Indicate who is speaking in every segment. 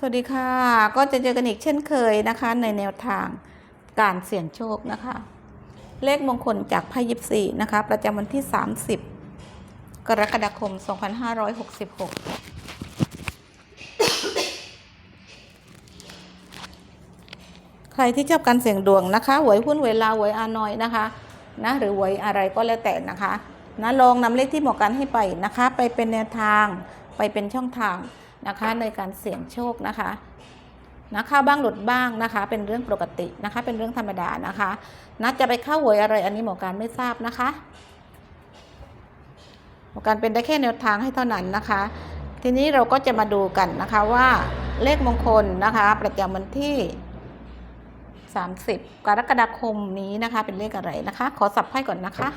Speaker 1: สวัสดีค่ะ ก็จะเจอกันอีกเช่นเคยนะคะ ในแนวทางการเสี่ยงโชคนะคะ เลขมงคลจากไพ่ยิปซีนะคะ ประจำวันที่ 30 กรกฎาคม 2566 ใครที่ชอบการเสี่ยงดวงนะคะหวยหุ้นหวลาหวยอานอยนะคะนะหรือหวยอะไรก็แล้วแต่นะคะนะลองนำเลขที่เหมาะกันให้ไปนะคะ ไปเป็นแนวทางไปเป็นช่องทาง นะคะ ในการเสี่ยงโชคนะคะนะเข้าบ้างหลุดบ้างนะคะ เป็นเรื่องปกตินะคะ เป็นเรื่องธรรมดานะคะนะจะไปเข้าหวยอะไรอันนี้หมอการไม่ทราบนะคะหมอการเป็นได้แค่แนวทางให้เท่านั้นนะคะ ทีนี้เราก็จะมาดูกันนะคะว่าเลขมงคลนะคะ ประจำวันที่ 30 กรกฎาคมนี้นะคะ เป็นเลขอะไรนะคะ ขอสับไพ่ก่อนนะคะ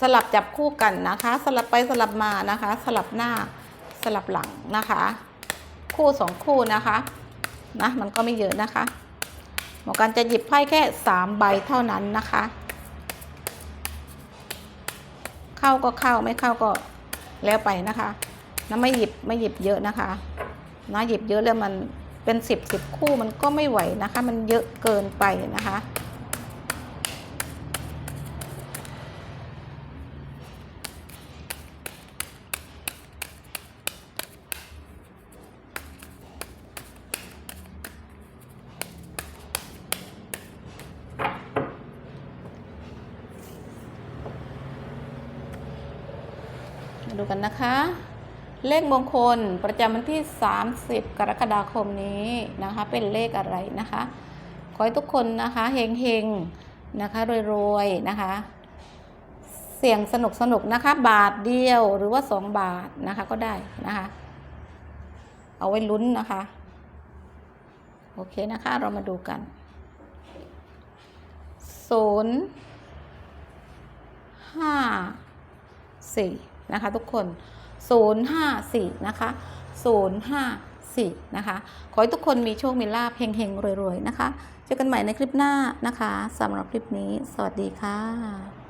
Speaker 1: สลับจับคู่กันนะคะ สลับไปสลับมานะคะ สลับหน้า สลับหลังนะคะ คู่สองคู่นะคะนะมันก็ไม่เยอะนะคะหมอกันจะหยิบไพ่แค่สามใบเท่านั้นนะคะ เข้าก็เข้าไม่เข้าก็แล้วไปนะคะนะไม่หยิบไม่หยิบเยอะนะคะนะหยิบเยอะแล้วมันเป็นสิบสิบคู่มันก็ไม่ไหวนะคะ มันเยอะเกินไปนะคะ ดูกันนะคะ เลขมงคลประจำวันที่ 30 กรกฎาคมนี้นะคะ เป็นเลขอะไรนะคะ ขอให้ทุกคนนะคะเฮงๆนะคะรวยๆนะคะ เสี่ยงสนุกสนุกนะคะ บาทเดียวหรือว่า 2 บาทนะคะก็ได้นะคะ เอาไว้ลุ้นนะคะ โอเคนะคะเรามาดูกันศูนย์ห้าสี่ นะคะทุกคน 054 นะคะ 054 นะคะ ขอให้ทุกคนมีโชค มีลาภเฮงๆ รวย ๆ นะคะ เจอกันใหม่ในคลิปหน้านะคะสำหรับคลิปนี้ สวัสดีค่ะ